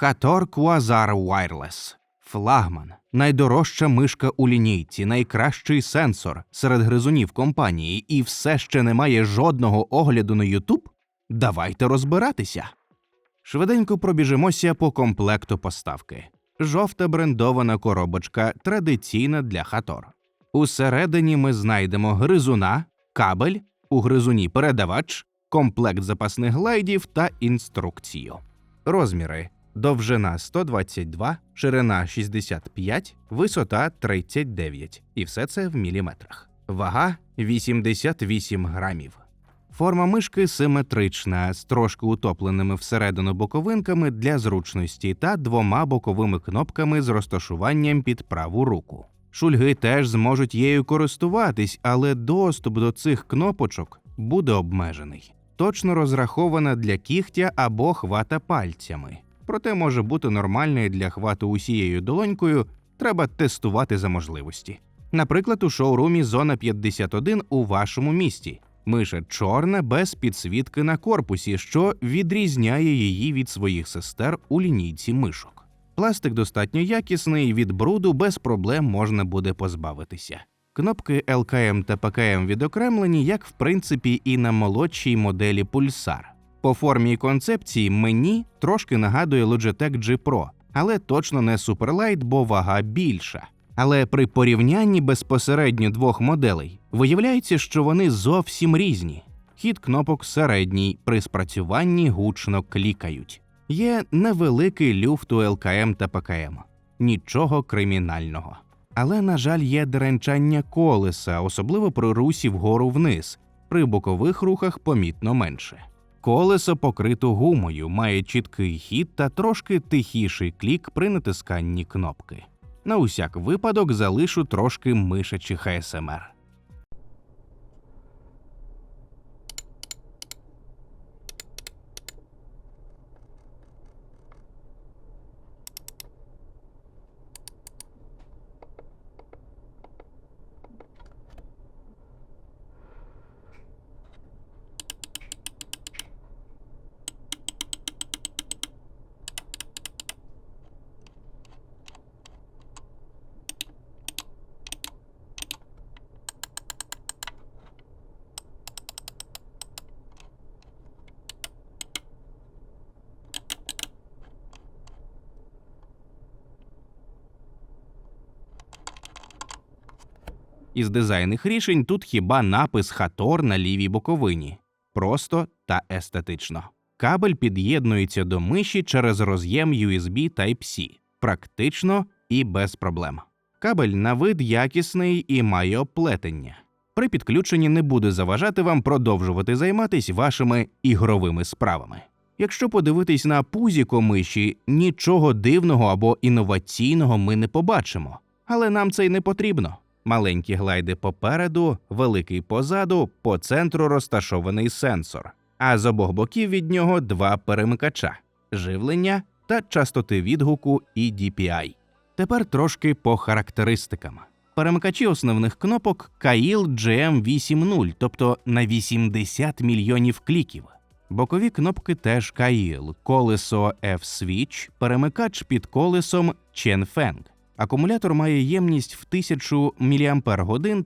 Hator Quasar Wireless. Флагман. Найдорожча мишка у лінійці, найкращий сенсор серед гризунів компанії, і все ще немає жодного огляду на YouTube? Давайте розбиратися. Швиденько пробіжимося по комплекту поставки. Жовта брендована коробочка традиційна для хатор. Усередині ми знайдемо гризуна, кабель, у гризуні передавач, комплект запасних глайдів та інструкцію. Розміри: довжина 122, ширина 65, висота 39. І все це в міліметрах. Вага 88 грамів. Форма мишки симетрична, з трошки утопленими всередину боковинками для зручності та двома боковими кнопками з розташуванням під праву руку. Шульги теж зможуть її користуватись, але доступ до цих кнопочок буде обмежений. Точно розрахована для кігтя або хвата пальцями. Проте може бути нормальною для хвату усією долонькою, треба тестувати за можливості. Наприклад, у шоурумі Зона 51 у вашому місті. Миша чорна без підсвітки на корпусі, що відрізняє її від своїх сестер у лінійці мишок. Пластик достатньо якісний, від бруду без проблем можна буде позбавитися. Кнопки LKM та PKM відокремлені, як в принципі і на молодшій моделі Pulsar. По формі і концепції мені трошки нагадує Logitech G Pro, але точно не Superlight, бо вага більша. Але при порівнянні безпосередньо двох моделей виявляється, що вони зовсім різні. Хід кнопок середній, при спрацюванні гучно клікають. Є невеликий люфт у ЛКМ та ПКМ. Нічого кримінального. Але, на жаль, є деренчання колеса, особливо при русі вгору вниз, при бокових рухах помітно менше. Колесо покрито гумою, має чіткий хід та трошки тихіший клік при натисканні кнопки. На усяк випадок залишу трошки мишачих АСМР. Із дизайнних рішень тут хіба напис Хатор на лівій боковині. Просто та естетично. Кабель під'єднується до миші через роз'єм USB Type-C. Практично і без проблем. Кабель на вид якісний і має оплетення. При підключенні не буде заважати вам продовжувати займатися вашими ігровими справами. Якщо подивитись на пузіко миші, нічого дивного або інноваційного ми не побачимо, але нам це й не потрібно. Маленькі глайди попереду, великий позаду, по центру розташований сенсор, а з обох боків від нього два перемикача живлення та частоти відгуку і DPI. Тепер трошки по характеристикам. Перемикачі основних кнопок Kail GM80, тобто на 80 мільйонів кліків. Бокові кнопки теж Kail, колесо F-Switch, перемикач під колесом Chenfeng. Акумулятор має ємність в 1000 мАч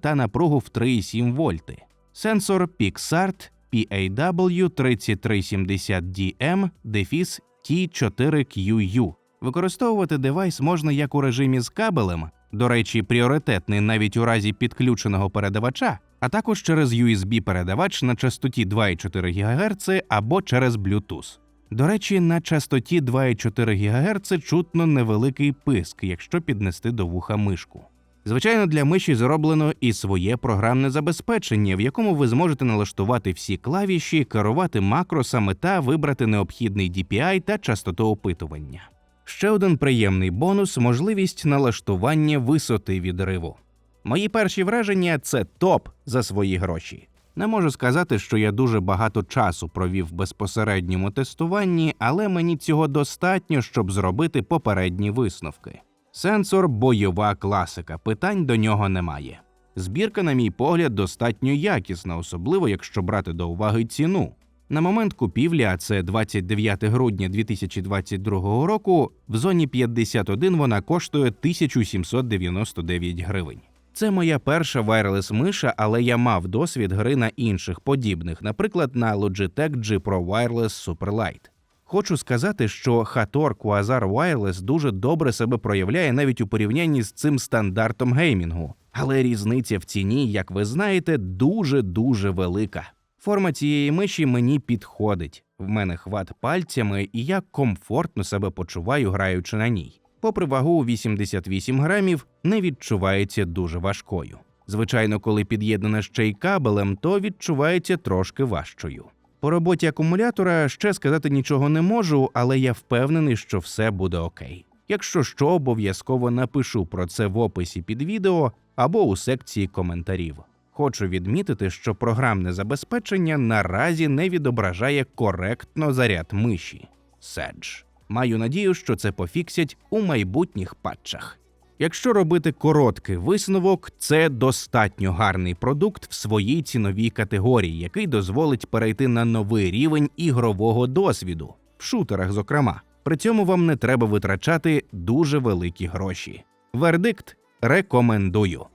та напругу в 3,7 вольти. Сенсор PixArt PAW3370DM дефіс T4QU. Використовувати девайс можна як у режимі з кабелем, до речі, пріоритетний навіть у разі підключеного передавача, а також через USB-передавач на частоті 2,4 ГГц або через Bluetooth. До речі, на частоті 2,4 ГГц чутно невеликий писк, якщо піднести до вуха мишку. Звичайно, для миші зроблено і своє програмне забезпечення, в якому ви зможете налаштувати всі клавіші, керувати макросами та вибрати необхідний DPI та частоту опитування. Ще один приємний бонус можливість налаштування висоти відриву. Мої перші враження це топ за свої гроші. Не можу сказати, що я дуже багато часу провів в безпосередньому тестуванні, але мені цього достатньо, щоб зробити попередні висновки. Сенсор бойова класика, питань до нього немає. Збірка, на мій погляд, достатньо якісна, особливо якщо брати до уваги ціну. На момент купівлі, а це 29 грудня 2022 року, в зоні 51 вона коштує 1799 гривень. Це моя перша wireless миша, але я мав досвід гри на інших подібних, наприклад, на Logitech G Pro Wireless Superlight. Хочу сказати, що Hator Quasar Wireless дуже добре себе проявляє навіть у порівнянні з цим стандартом геймінгу. Але різниця в ціні, як ви знаєте, дуже дуже велика. Форма цієї миші мені підходить. В мене хват пальцями, і я комфортно себе почуваю, граючи на ній. Попри вагу у 88 грамів, не відчувається дуже важкою. Звичайно, коли під'єднана ще й кабелем, то відчувається трошки важчою. По роботі акумулятора ще сказати нічого не можу, але я впевнений, що все буде окей. Якщо що, обов'язково напишу про це в описі під відео або у секції коментарів. Хочу відмітити, що програмне забезпечення наразі не відображає коректно заряд миші. Sedge. Маю надію, що це пофіксять у майбутніх патчах. Якщо робити короткий висновок, це достатньо гарний продукт в своїй ціновій категорії, який дозволить перейти на новий рівень ігрового досвіду, в шутерах, зокрема. При цьому вам не треба витрачати дуже великі гроші. Вердикт рекомендую.